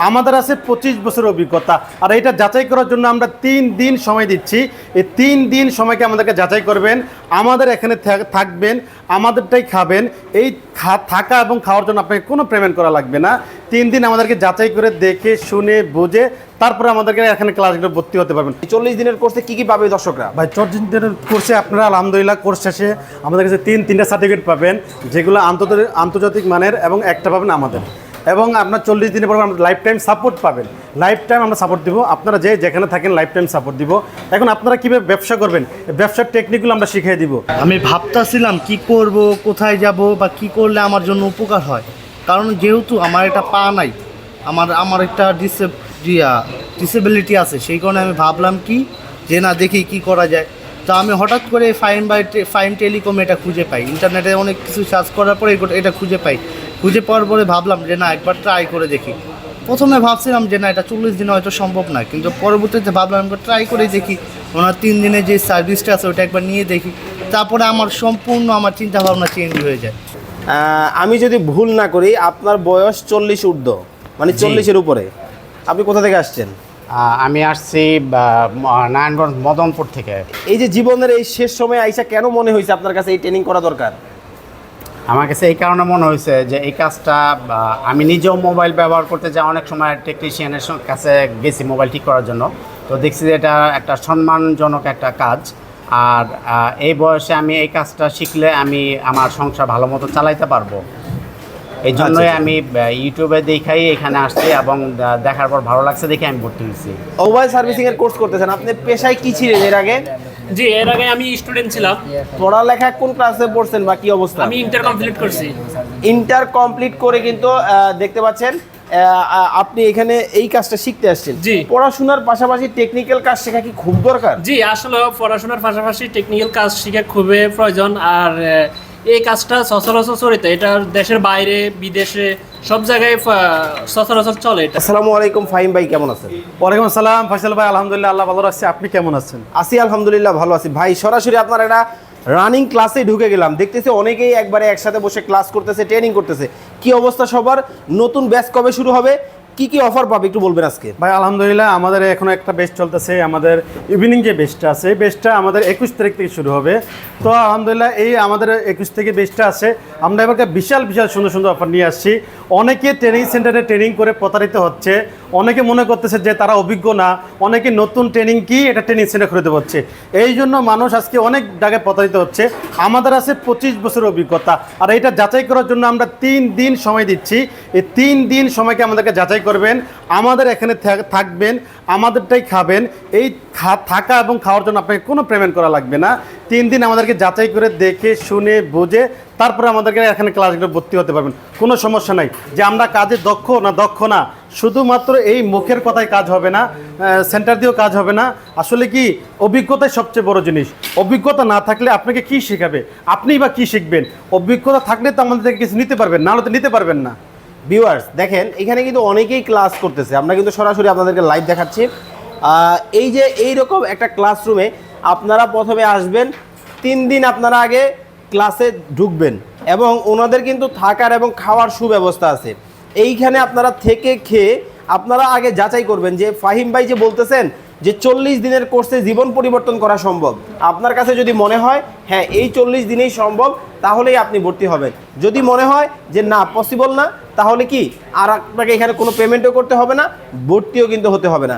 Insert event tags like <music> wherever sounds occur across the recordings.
আমাদের আছে পঁচিশ বছরের অভিজ্ঞতা। আর এটা যাচাই করার জন্য আমরা তিন দিন সময় দিচ্ছি। এই তিন দিন সময়কে আমাদেরকে যাচাই করবেন আমাদের এখানে থাক- থাকবেন আমাদেরটাই খাবেন। এই থাকা এবং খাওয়ার জন্য আপনাকে কোনো পেমেন্ট করা লাগবে না। তিন দিন আমাদেরকে যাচাই করে দেখে শুনে বুঝে তারপরে আমাদেরকে এখানে ক্লাসগুলো ভর্তি হতে পারবেন। চল্লিশ দিনের কোর্সে কী কী পাবে দর্শকরা? ভাই চল্লিশ দিনের কোর্সে আপনারা আলহামদুলিল্লাহ কোর্স শেষে আমাদের কাছে তিন তিনটা সার্টিফিকেট পাবেন যেগুলো আন্তর্জাতিক আন্তর্জাতিক মানের এবং একটা পাবেন আমাদের। এবং আপনার চল্লিশ দিনের পর আমরা লাইফ টাইম সাপোর্ট পাবেন। লাইফ টাইম আমরা সাপোর্ট দিব। আপনারা যে যেখানে থাকেন লাইফ টাইম সাপোর্ট দিব। এখন আপনারা কীভাবে ব্যবসা করবেন? ব্যবসার টেকনিকগুলো আমরা শিখিয়ে দিব। আমি ভাবতাছিলাম কি করব, কোথায় যাব বা কি করলে আমার জন্য উপকার হয়। কারণ যেহেতু আমার একটা পা নাই, আমার আমার একটা ডিসে ডিসেবিলিটি আছে, সেই কারণে আমি ভাবলাম কি, যে না, দেখি কি করা যায়। তো আমি হঠাৎ করে ফাইন বাই ফাইন টেলিকম এটা খুঁজে পাই। ইন্টারনেটে অনেক কিছু সার্চ করার পরে এটা- এটা খুঁজে পাই। খুঁজে পাওয়ার পরে ভাবলাম যে না একবার ট্রাই করে দেখি। প্রথমে ভাবছিলাম যে না এটা চল্লিশ দিনে হয়তো সম্ভব না কিন্তু পরবর্তীতে ভাবলাম একবার ট্রাই করে দেখি। ওনার তিন দিনের যে সার্ভিসটা আছে ওটা একবার নিয়ে দেখি। তারপরে আমার সম্পূর্ণ আমার চিন্তা ভাবনা চেঞ্জ হয়ে যায়। আমি যদি ভুল না করি আপনার বয়স চল্লিশ ঊর্ধ্ব মানে চল্লিশের উপরে। আপনি কোথা থেকে আসছেন? আমি আসছি নারায়ণগঞ্জ মদনপুর থেকে। এই যে জীবনের এই শেষ সময় আইসা কেন মনে হয়েছে আপনার কাছে এই ট্রেনিং করা দরকার? আমার কাছে এই কারণে মনে হয়েছে যে এই কাজটা আমি নিজেও মোবাইল ব্যবহার করতে যাই অনেক সময় টেকনিশিয়ানের কাছে গেছি মোবাইল ঠিক করার জন্য। তো দেখছি যে এটা একটা সম্মানজনক একটা কাজ। আর এই বয়সে আমি এই কাজটা শিখলে আমি আমার সংসার ভালো মতো চালাইতে পারব। এই জন্যই আমি ইউটিউবে দেখাই এখানে আসছি এবং দেখার পর ভালো লাগছে দেখে আমি ভর্তি হয়েছি। মোবাইল সার্ভিসিং এর কোর্স করতেছেন। আপনি পেশায় কি ছিলেন এর আগে? জি এর আগে আমি স্টুডেন্ট ছিলাম। পড়ালেখা কোন ক্লাসে পড়ছেন বা কি অবস্থা? আমি ইন্টার কমপ্লিট করছি। ইন্টার কমপ্লিট করে কিন্তু দেখতে পাচ্ছেন আপনি এখানে এই কাজটা শিখতে আসছেন। জি। পড়াশোনার পাশাপাশি টেকনিক্যাল কাজ শেখা কি খুব দরকার? জি আসলে পড়াশোনার পাশাপাশি টেকনিক্যাল কাজ শেখা খুবই প্রয়োজন। আর এই কাজটা সচরাচর চলিত এটা দেশের বাইরে বিদেশে সব জায়গায় সচরাচর চলে এটা। আসসালামু আলাইকুম ফাহিম ভাই কেমন আছেন? ওয়ালাইকুম আসসালাম ফয়সাল ভাই আলহামদুলিল্লাহ আল্লাহ ভালো আছে। আপনি কেমন আছেন? আছি আলহামদুলিল্লাহ ভালো আছি। ভাই সরাসরি আপনার একটা রানিং ক্লাসে ঢুকে গেলাম। দেখতেছি অনেকেই একবারে একসাথে বসে ক্লাস করতেছে ট্রেনিং করতেছে। কি অবস্থা সবার? নতুন ব্যাচ কবে শুরু হবে? কি কি অফার পাবে একটু বলবেন আজকে? ভাই, আলহামদুলিল্লাহ, আমাদের এখন একটা বেস্ট চলতেছে, আমাদের ইভিনিং যে বেস্টটা আছে, এই বেস্টটা আমাদের একুশ তারিখ থেকে শুরু হবে। তো আলহামদুলিল্লাহ, এই আমাদের একুশ থেকে বেস্টটা আছে। আমরা এবারকে বিশাল বিশাল সুন্দর সুন্দর অফার নিয়ে আসছি। অনেকে ট্রেনিং সেন্টারে ট্রেনিং করে প্রতারিত হচ্ছে, অনেকে মনে করতেছে যে তারা অভিজ্ঞ না, অনেকে নতুন ট্রেনিং কি এটা ট্রেনিং সেন্টার খুলে হচ্ছে এই জন্য মানুষ আজকে অনেক জায়গায় প্রতারিত হচ্ছে। আমাদের আছে পঁচিশ বছরের অভিজ্ঞতা। আর এটা যাচাই করার জন্য আমরা তিন দিন সময় দিচ্ছি। এই তিন দিন সময়কে আমাদেরকে যাচাই করবেন। আমাদের এখানে থাক- থাকবেন, আমাদেরটাই খাবেন। এই থাকা এবং খাওয়ার জন্য আপনাকে কোনো পেমেন্ট করা লাগবে না। তিন দিন আমাদেরকে যাচাই করে দেখে, শুনে, বুঝে, তারপরে আমাদেরকে এখানে ক্লাসগুলো ভর্তি হতে পারবেন। কোনো সমস্যা নাই। যে আমরা কাজে দক্ষ না দক্ষ না, শুধুমাত্র এই মুখের কথায় কাজ হবে না সেন্টার দিয়েও কাজ হবে না। আসলে কি, অভিজ্ঞতাই সবচেয়ে বড় জিনিস। অভিজ্ঞতা না থাকলে আপনাকে কি শেখাবে? আপনিই বা কি শিখবেন? অভিজ্ঞতা থাকলে তো আমাদের থেকে কিছু নিতে পারবেন, নাহলে তো নিতে পারবেন না। ভিউয়ার্স দেখেন, এখানে কিন্তু অনেকেই ক্লাস করতেছে। আমরা কিন্তু সরাসরি আপনাদেরকে লাইভ দেখাচ্ছি। এই যে এই রকম একটা ক্লাসরুমে আপনারা প্রথমে আসবেন, তিন দিন আপনারা আগে ক্লাসে ঢুকবেন এবং ওনাদের কিন্তু থাকার এবং খাওয়ার সুব্যবস্থা আছে। এইখানে আপনারা থেকে খেয়ে আপনারা আগে যাচাই করবেন যে ফাহিম ভাই যে বলতেছেন যে চল্লিশ দিনের কোর্সে জীবন পরিবর্তন করা সম্ভব। আপনার কাছে যদি মনে হয় হ্যাঁ এই চল্লিশ দিনেই সম্ভব, তাহলেই আপনি ভর্তি হবেন। যদি মনে হয় যে না পসিবল না, তাহলে কি? আর আপনাকে এখানে কোনো পেমেন্টও করতে হবে না, ভর্তিও কিন্তু হতে হবে না।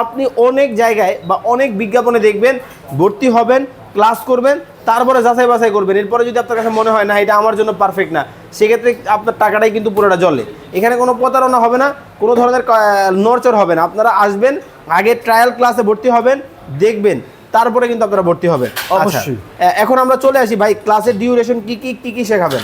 আপনি অনেক জায়গায় বা অনেক বিজ্ঞাপনে দেখবেন ভর্তি হবেন ক্লাস করবেন তারপরে যাচাই বাছাই করবেন। এরপরে যদি আপনার কাছে মনে হয় না এটা আমার জন্য পারফেক্ট না সেক্ষেত্রে আপনার টাকাটাই কিন্তু পুরোটা জলে। এখানে কোনো প্রতারণা হবে না কোনো ধরনের নরচর হবে না। আপনারা আসবেন আগে ট্রায়াল ক্লাসে ভর্তি হবেন দেখবেন তারপরে কিন্তু আপনারা ভর্তি হবেন। আচ্ছা, অবশ্যই। এখন আমরা চলে আসি ভাই ক্লাসের ডিউরেশন কি কি কি কি শেখাবেন?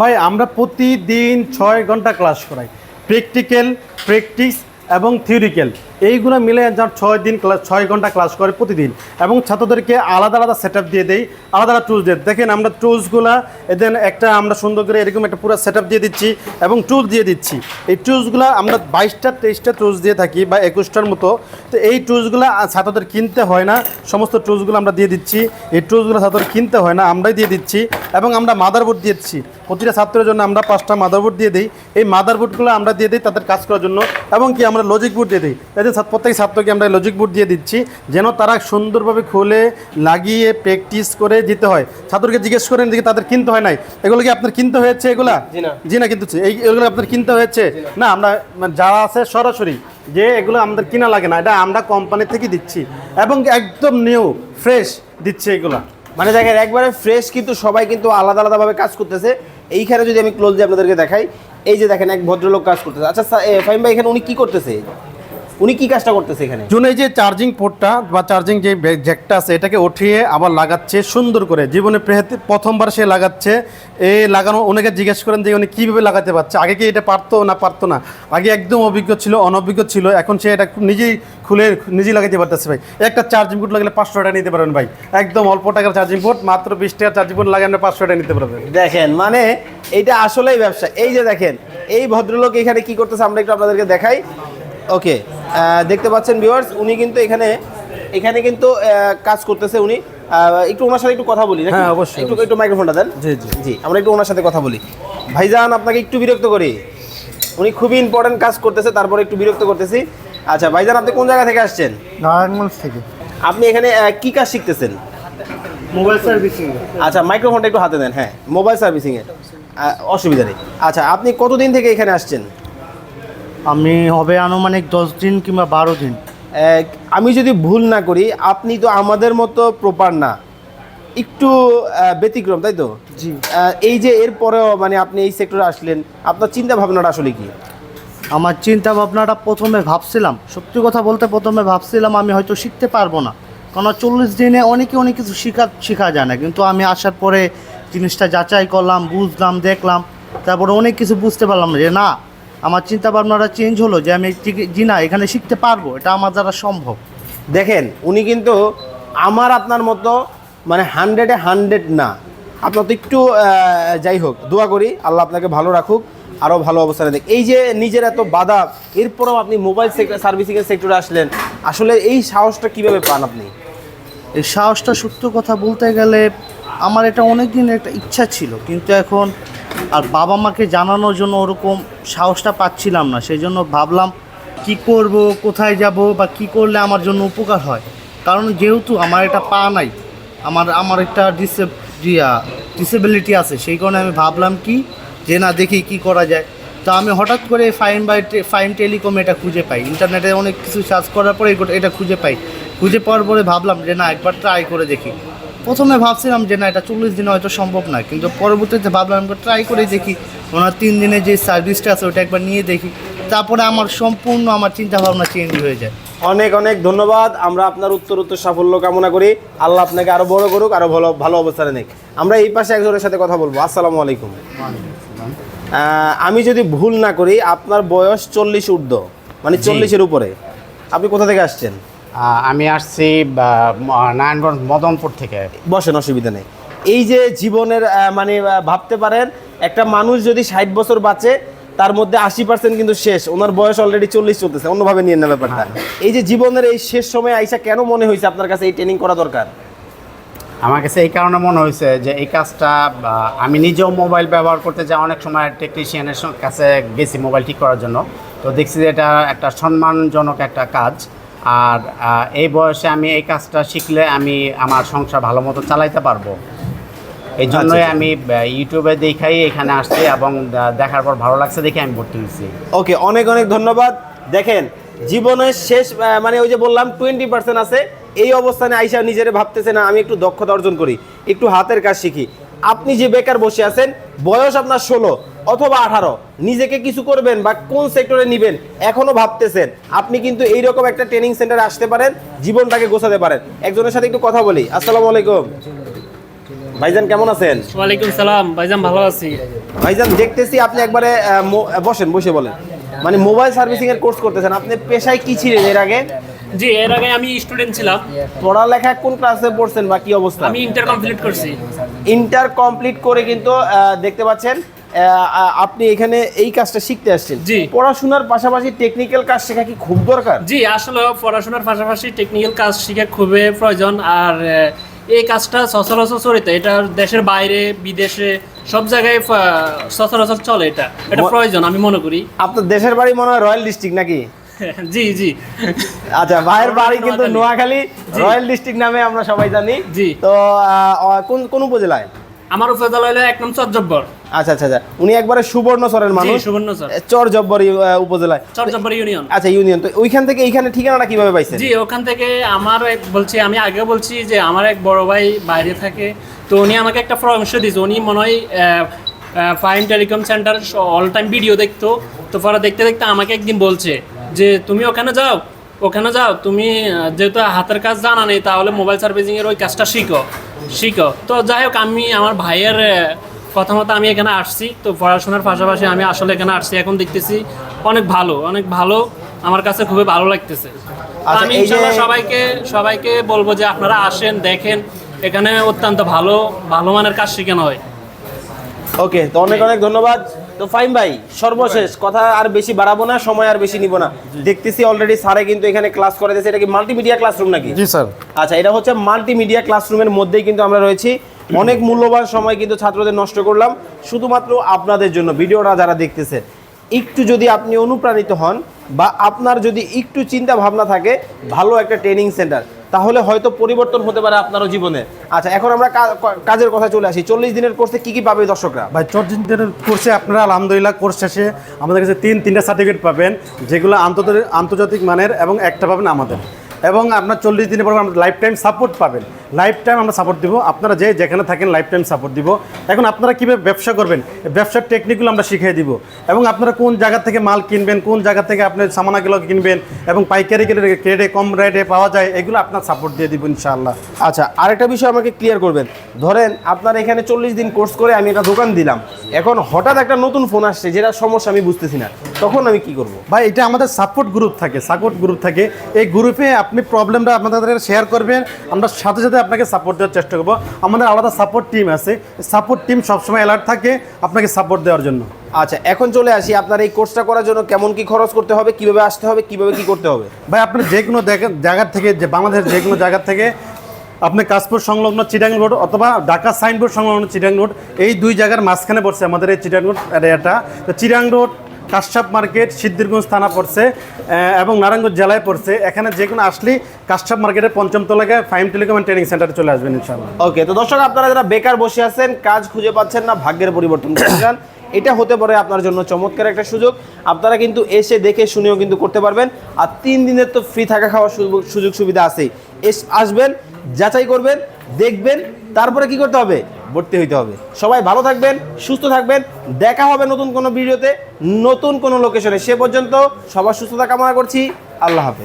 ভাই আমরা প্রতিদিন ছয় ঘণ্টা ক্লাস করাই। প্র্যাকটিক্যাল প্র্যাকটিস এবং থিওরিক্যাল এইগুলো মিলে যার ছয় দিন ক্লাস ছয় ঘণ্টা ক্লাস করে প্রতিদিন। এবং ছাত্রদেরকে আলাদা আলাদা সেট দিয়ে দেই, আলাদা আলাদা টুলস দিয়ে। দেখেন আমরা টুলসগুলো এদের একটা আমরা সুন্দর করে এরকম একটা পুরো সেট দিয়ে দিচ্ছি এবং টুলস দিয়ে দিচ্ছি। এই টুলসগুলো আমরা বাইশটা, তেইশটা টুলস দিয়ে থাকি বা একুশটার মতো। তো এই টুলসগুলো ছাত্রদের কিনতে হয় না। সমস্ত টুলসগুলো আমরা দিয়ে দিচ্ছি। এই টুলসগুলো ছাত্রদের কিনতে হয় না। আমরাই দিয়ে দিচ্ছি এবং আমরা মাদারবোর্ড দিচ্ছি প্রতিটা ছাত্রের জন্য আমরা পাঁচটা মাদারবোর্ড দিয়ে দিই। এই মাদারবোর্ডগুলো আমরা দিয়ে দিই তাদের কাজ করার জন্য এবং কি আমরা লজিক বোর্ড দিয়ে দিই। তাদের প্রত্যেক ছাত্রকে আমরা লজিক বোর্ড দিয়ে দিচ্ছি যেন তারা সুন্দরভাবে খুলে লাগিয়ে প্র্যাকটিস করে দিতে হয়। ছাত্রকে জিজ্ঞেস করেন যে তাদের কিনতে হয় নাই। এগুলো কি আপনার কিনতে হয়েছে এগুলা? জি না। কিন্তু এই এগুলো আপনার কিনতে হয়েছে? না। আমরা মানে যারা আছে সরাসরি যে এগুলো আমাদের কিনা লাগে না এটা আমরা কোম্পানি থেকে দিচ্ছি এবং একদম নিউ ফ্রেশ দিচ্ছে এগুলা। মানে দেখেন একবারে ফ্রেশ কিন্তু সবাই কিন্তু আলাদা আলাদাভাবে কাজ করতেছে। এইখানে যদি আমি ক্লোজ দিয়ে আপনাদেরকে দেখাই, এই যে দেখেন এক ভদ্রলোক কাজ করতেছে। আচ্ছা ফাইম ভাই, এখানে উনি কি করতেছে? উনি কি কাজটা করতেছে এখানে? জুন এই যে চার্জিং পোর্টটা বা চার্জিং যে জ্যাকটা আছে এটাকে উঠিয়ে আবার লাগাচ্ছে সুন্দর করে। জীবনে প্রথমবার সে লাগাচ্ছে। এ লাগানো অনেকে জিজ্ঞেস করেন যে উনি কীভাবে লাগাতে পারছে? আগে কি এটা পারতো না পারতো না? আগে একদম অভিজ্ঞ ছিল অনভিজ্ঞ ছিল এখন সে এটা নিজেই খুলে নিজেই লাগাতে পারতেছে ভাই। একটা চার্জিং পোর্ট লাগলে পাঁচশো টাকা নিতে পারবেন ভাই। একদম অল্প টাকার চার্জিং পোর্ট মাত্র বিশ টাকার চার্জিং পোর্ট লাগালে পাঁচশো টাকা নিতে পারবেন। দেখেন মানে এইটা আসলেই ব্যবসা। এই যে দেখেন এই ভদ্রলোক এখানে কি করতেছে আমরা একটু আপনাদেরকে দেখাই। ওকে দেখতে পাচ্ছেন ভিউয়ার্স উনি কিন্তু এখানে এখানে কিন্তু কাজ করতেছে উনি। একটু ওনার সাথে একটু কথা বলি হ্যাঁ, অবশ্যই, একটু একটু মাইক্রোফোনটা দেন। জি, জি। জি আমরা একটু ওনার সাথে কথা বলি। ভাইজান আপনাকে একটু বিরক্ত করি। উনি খুবই ইম্পর্টেন্ট কাজ করতেছে তারপরে একটু বিরক্ত করতেছি। আচ্ছা ভাইজান আপনি কোন জায়গা থেকে আসছেন? নারায়ণগঞ্জ থেকে। আপনি এখানে কি কাজ শিখতেছেন? মোবাইল সার্ভিসিং আচ্ছা মাইক্রোফোনটা একটু হাতে দেন হ্যাঁ মোবাইল সার্ভিসিং এর অসুবিধা নেই। আচ্ছা আপনি কতদিন থেকে এখানে আসছেন? আমি হবে আনুমানিক দশ দিন কিংবা বারো দিন। আমি যদি ভুল না করি আপনি তো আমাদের মতো প্রপার না। একটু ব্যতিক্রম তাই তো? জি। এই যে এরপরেও মানে আপনি এই সেক্টরে আসলেন আপনার চিন্তা ভাবনাটা আসলে কি? আমার চিন্তা ভাবনাটা প্রথমে ভাবছিলাম। সত্যি কথা বলতে প্রথমে ভাবছিলাম আমি হয়তো শিখতে পারব না। কারণ চল্লিশ দিনে অনেকে অনেক কিছু শেখা শেখা যায় না। কিন্তু আমি আসার পরে জিনিসটা যাচাই করলাম বুঝলাম দেখলাম। তারপরে অনেক কিছু বুঝতে পারলাম যে না আমার চিন্তা ভাবনাটা চেঞ্জ হলো যে আমি জি না এখানে শিখতে পারব এটা আমার দ্বারা সম্ভব। দেখেন উনি কিন্তু আমার আপনার মতো মানে হান্ড্রেডে হান্ড্রেড না। আপনার তো একটু যাই হোক দোয়া করি আল্লাহ আপনাকে ভালো রাখুক আরও ভালো অবস্থানে দেখ এই যে নিজের এত বাধা এরপরেও আপনি মোবাইল সেক্টর সার্ভিসিংয়ের সেক্টরে আসলেন আসলে এই সাহসটা কীভাবে পান আপনি? এই সাহসটা সত্য কথা বলতে গেলে আমার এটা অনেক দিনের একটা ইচ্ছা ছিল কিন্তু এখন আর বাবা মাকে জানানোর জন্য ওরকম সাহসটা পাচ্ছিলাম না। সেই জন্য ভাবলাম, কি করব, কোথায় যাব বা কি করলে আমার জন্য উপকার হয়? কারণ যেহেতু আমার এটা পা নাই, আমার আমার একটা ডিসে ডিসেবিলিটি আছে, সেই কারণে আমি ভাবলাম কি, যে না, দেখি কি করা যায়। তো আমি হঠাৎ করে ফাইন বাই ফাইন টেলিকম এটা খুঁজে পাই। ইন্টারনেটে অনেক কিছু সার্চ করার পরে এটা খুঁজে পাই। খুঁজে পাওয়ার পরে ভাবলাম যে না, একবার ট্রাই করে দেখি। প্রথমে ভাবছিলাম যে না এটা চল্লিশ দিনে হয়তো সম্ভব না কিন্তু পরবর্তীতে ভাবলাম ট্রাই করে দেখি ওনার তিন দিনে যে সার্ভিসটা আছে ওটা একবার নিয়ে দেখি তারপরে আমার সম্পূর্ণ আমার চিন্তা ভাবনা চেঞ্জ হয়ে যায়। অনেক অনেক ধন্যবাদ। আমরা আপনার উত্তর উত্তর সাফল্য কামনা করি। আল্লাহ আপনাকে আরও বড় করুক আরও ভালো ভালো অবস্থানে নেক। আমরা এই পাশে একজনের সাথে কথা বলব। আসসালামু আলাইকুম। আমি যদি ভুল না করি আপনার বয়স চল্লিশ ঊর্ধ্ব মানে চল্লিশের উপরে। আপনি কোথা থেকে আসছেন? আমি আসছি নারায়ণগঞ্জ মদনপুর থেকে। বসেন অসুবিধা নেই। এই যে জীবনের মানে ভাবতে পারেন একটা মানুষ যদি ষাট বছর বাঁচে তার মধ্যে আশি পার্সেন্ট কিন্তু শেষ। ওনার বয়স অলরেডি চল্লিশ চলতেছে। অন্যভাবে নিয়ে নেওয়া ব্যাপারটা। এই যে জীবনের এই শেষ সময় আইসা কেন মনে হয়েছে আপনার কাছে এই ট্রেনিং করা দরকার? আমার কাছে এই কারণে মনে হয়েছে যে এই কাজটা আমি নিজেও মোবাইল ব্যবহার করতে যাই অনেক সময় টেকনিশিয়ানের কাছে গেছি মোবাইল ঠিক করার জন্য। তো দেখছি যে এটা একটা সম্মানজনক একটা কাজ। আর এই বয়সে আমি এই কাজটা শিখলে আমি আমার সংসার ভালো মতো চালাইতে পারব। এই জন্যই আমি ইউটিউবে দেখাই এখানে আসছি এবং দেখার পর ভালো লাগছে দেখে আমি ভর্তি হয়েছি। ওকে অনেক অনেক ধন্যবাদ। দেখেন জীবনের শেষ মানে ওই যে বললাম টোয়েন্টি পার্সেন্ট আছে। এই অবস্থানে আইসা নিজেরে ভাবতেছে না আমি একটু দক্ষতা অর্জন করি একটু হাতের কাজ শিখি। আপনি যে বেকার বসে আছেন বয়স আপনার ষোলো। অথবা আঠারো। নিজেকে কিছু করবেন বা কোন সেক্টরে নিবেন এখনও ভাবতেছেন। আপনি কিন্তু এইরকম একটা ট্রেনিং সেন্টারে আসতে পারেন জীবনটাকে গোছাতে পারেন। একজনের সাথে একটু কথা বলি। আসসালামু আলাইকুম। ভাইজান কেমন আছেন? ওয়ালাইকুম সালাম। ভাইজান ভালো আছি। ভাইজান দেখতেছি আপনি একবারে বসেন বসে বলেন। মানে মোবাইল সার্ভিসিং এর কোর্স করতেছেন। আপনি পেশায় কি ছিলেন এর আগে? জি এর আগে আমি স্টুডেন্ট ছিলাম। পড়ালেখা কোন ক্লাসে পড়ছেন বা কি অবস্থা? আমি ইন্টার কমপ্লিট করছি। ইন্টার কমপ্লিট করে কিন্তু দেখতে পাচ্ছেন আপনি এখানে এই কাজটা শিখতে আসছেন। জি। পড়াশোনার পাশাপাশি টেকনিক্যাল কাজ শেখা কি খুব দরকার? জি আসলে পড়াশোনার পাশাপাশি টেকনিক্যাল কাজ শেখা খুবই প্রয়োজন। আর এই কাজটা সচরাচর চলিত এটা দেশের বাইরে বিদেশে সব জায়গায় সচরাচর চলে এটা। এটা প্রয়োজন আমি মনে করি। আপনার দেশের বাড়ি মনে হয় রয়্যাল ডিস্ট্রিক্ট নাকি? <laughs> জি জি। আচ্ছা ভাইয়ের বাড়ি কিন্তু নোয়াখালী। রয়্যাল ডিস্ট্রিক্ট নামে আমরা সবাই জানি। জি। তো কোন কোন উপজেলায়? আমার উপজেলা হলো এক নাম চরজব্বর আচ্ছা আচ্ছা আচ্ছা। উনি একবারে সুবর্ণচরের মানুষ। সুবর্ণচর চর। জব্বর উপজেলায়। চরজব্বর ইউনিয়ন। আচ্ছা ইউনিয়ন। তো ওইখান থেকে এইখানে ঠিকানাটা কীভাবে পাইছেন? জি ওখান থেকে আমার এক বলছি আমি আগেও বলছি যে আমার এক বড় ভাই বাইরে থাকে। তো উনি আমাকে একটা পরামর্শ দিয়েছে। উনি মনে হয় fine telecom centre all time video দেখতো। তো পরে দেখতে দেখতে আমাকে একদিন বলছে যে তুমি ওখানে যাও ওখানে যাও। তুমি যেহেতু হাতের কাজ জানা নেই তাহলে মোবাইল সার্ভিসিং এর ওই কাজটা শিখো শিখো। তো যাই হোক আমি আমার ভাইয়ের কথা মতো আমি এখানে আসছি তো পড়াশোনার পাশাপাশি আমি আসলে এখানে আসছি। এখন দেখতেছি অনেক ভালো অনেক ভালো আমার কাছে খুবই ভালো লাগতেছে। আচ্ছা, আমি ইনশাল্লাহ সবাইকে সবাইকে বলব যে আপনারা আসেন দেখেন এখানে অত্যন্ত ভালো ভালো মানের কাজ শেখানো হয়। ওকে তো অনেক অনেক ধন্যবাদ। তো ফাইম ভাই সর্বশেষ কথা আর বেশি বাড়াবো না সময় আর বেশি নিব না। দেখতেছি অলরেডি স্যারে কিন্তু এখানে ক্লাস করে দিয়েছে এটা কি মাল্টিমিডিয়া ক্লাসরুম নাকি? জি স্যার। আচ্ছা এটা হচ্ছে মাল্টিমিডিয়া ক্লাসরুমের মধ্যেই কিন্তু আমরা রয়েছি। অনেক মূল্যবান সময় কিন্তু ছাত্রদের নষ্ট করলাম। শুধুমাত্র আপনাদের জন্য ভিডিওটা যারা দেখতেছে, একটু যদি আপনি অনুপ্রাণিত হন বা আপনার যদি একটু চিন্তা ভাবনা থাকে, ভালো একটা ট্রেনিং সেন্টার তাহলে হয়তো পরিবর্তন হতে পারে আপনারও জীবনে। আচ্ছা এখন আমরা কাজের কথা চলে আসি। চল্লিশ দিনের কোর্সে কি কি পাবে দর্শকরা? ভাই চট্টগ্রামের কোর্সে আপনারা আলহামদুলিল্লাহ কোর্স শেষে আমাদের কাছে তিন, তিনটা সার্টিফিকেট পাবেন, যেগুলো আন্তর্জাতিক মানের এবং একটা পাবেন আমাদের। এবং আপনার চল্লিশ দিনের পর আমরা লাইফ টাইম সাপোর্ট পাবেন। লাইফ টাইম আমরা সাপোর্ট দিব। আপনারা যে যেখানে থাকেন লাইফ টাইম সাপোর্ট দিব। এখন আপনারা কীভাবে ব্যবসা করবেন? ব্যবসার টেকনিকগুলো আমরা শিখিয়ে দিব। এবং আপনারা কোন জায়গা থেকে মাল কিনবেন কোন জায়গা থেকে আপনি সামানাগুলো কিনবেন এবং পাইকারি রেটে কম রেটে পাওয়া যায় এগুলো আপনার সাপোর্ট দিয়ে দিব ইনশাআল্লাহ। আচ্ছা আরেকটা বিষয় আমাকে ক্লিয়ার করবেন। ধরেন আপনার এখানে চল্লিশ দিন কোর্স করে আমি একটা দোকান দিলাম। এখন হঠাৎ একটা নতুন ফোন আসছে যেটা সমস্যা আমি বুঝতেছি না। তখন আমি কি করব? ভাই এটা আমাদের সাপোর্ট গ্রুপ থাকে সাপোর্ট গ্রুপ থাকে। এই গ্রুপে আপনি প্রবলেমটা আপনাদের শেয়ার করবেন। আমরা সাথে সাথে আপনাকে সাপোর্ট দেওয়ার চেষ্টা করব। আমাদের আলাদা সাপোর্ট টিম আছে। সাপোর্ট টিম সবসময় অ্যালার্ট থাকে আপনাকে সাপোর্ট দেওয়ার জন্য। আচ্ছা এখন চলে আসি আপনার এই কোর্সটা করার জন্য কেমন কি খরচ করতে হবে কীভাবে আসতে হবে কীভাবে কি করতে হবে? ভাই আপনি যে কোনো জায়গা- জায়গা থেকে যে বাংলাদেশের যে কোনো জায়গা থেকে আপনি কাশপুর সংলগ্ন চিটাং রোড অথবা ঢাকা সাইনবোর্ড সংলগ্ন চিটাং রোড এই দুই জায়গার মাঝখানে পড়ছে আমাদের এই চিটাং রোড এরিয়াটা তো চিটাং রোড কাশ্যপ মার্কেট, সিদ্ধিরগঞ্জ থানা পড়ছে এবং নারায়ণগঞ্জ জেলায় পড়ছে। এখানে যে কোনো আসলেই কাশ্যপ মার্কেটের পঞ্চম তলায় ফাইম টেলিকম ট্রেনিং সেন্টারে চলে আসবেন ইনশাআল্লাহ। ওকে তো দর্শক, আপনারা যারা বেকার বসে আছেন, কাজ খুঁজে পাচ্ছেন না, ভাগ্যের পরিবর্তন করতে চান, এটা হতে পারে আপনার জন্য চমৎকার একটা সুযোগ। আপনারা কিন্তু এসে দেখে শুনেও কিন্তু করতে পারবেন। আর তিন দিনের তো ফ্রি থাকা খাওয়ার সুযোগ- সুবিধা আছেই। এস, আসবেন, যাচাই করবেন, দেখবেন, তারপরে কি করতে হবে? ভর্তি হইতে হবে। সবাই ভালো থাকবেন, সুস্থ থাকবেন। দেখা হবে নতুন কোনো ভিডিওতে, নতুন কোনো লোকেশনে সে পর্যন্ত সবার সুস্থতা কামনা করছি। আল্লাহ হাফেজ।